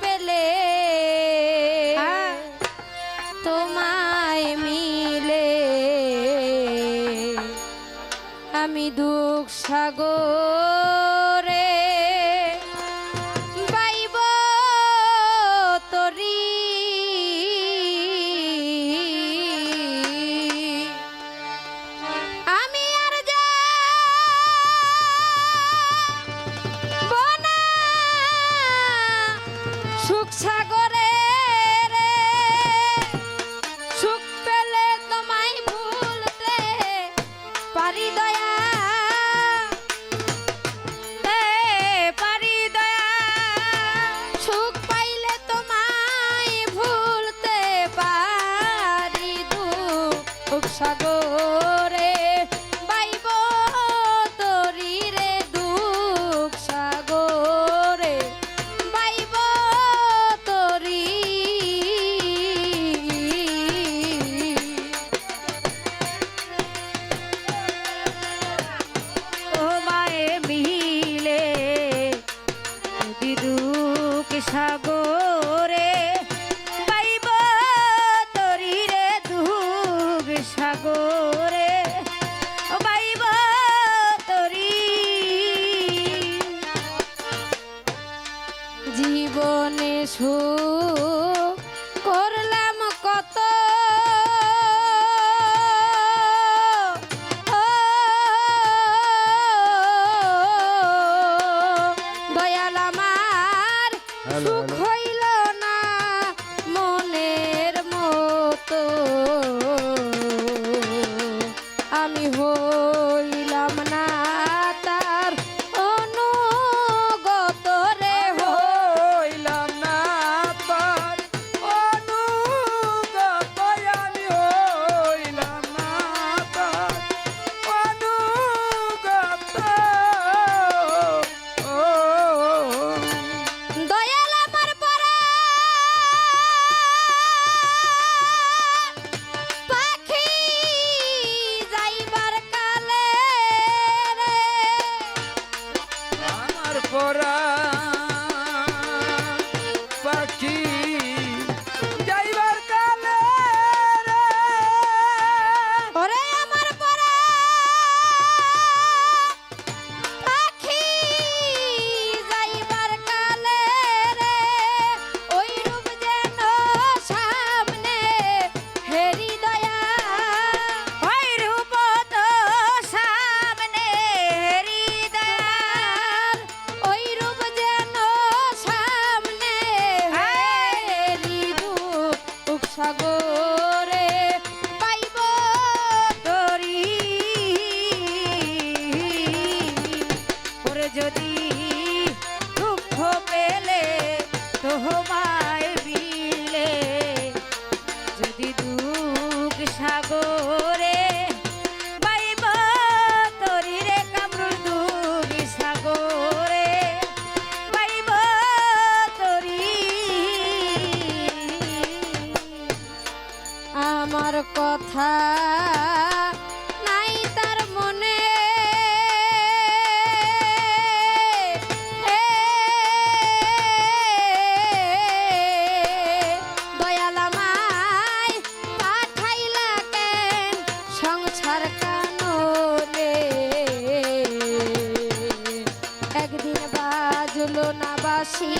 পেলে তোমায় মিলে আমি দুঃখ সাগর সাগরে রে। সুখ পেলে তোমায় ভুলতে পারি দয়া। পারি দয়া। সুখ পাইলে তোমায় ভুলতে পারি দুঃখ সাগর। সাগরে বাইব তরি। জীবনে সু করলাম কত। দয়াল আমার সুখ নাই সাগরে পাইব যদি দুঃখ পেলে তোমার আমার কথা নাই তার মনে। দয়াল আমায় পাঠাইলা কেন সংসার কানে একদিন বাজলো না বাসি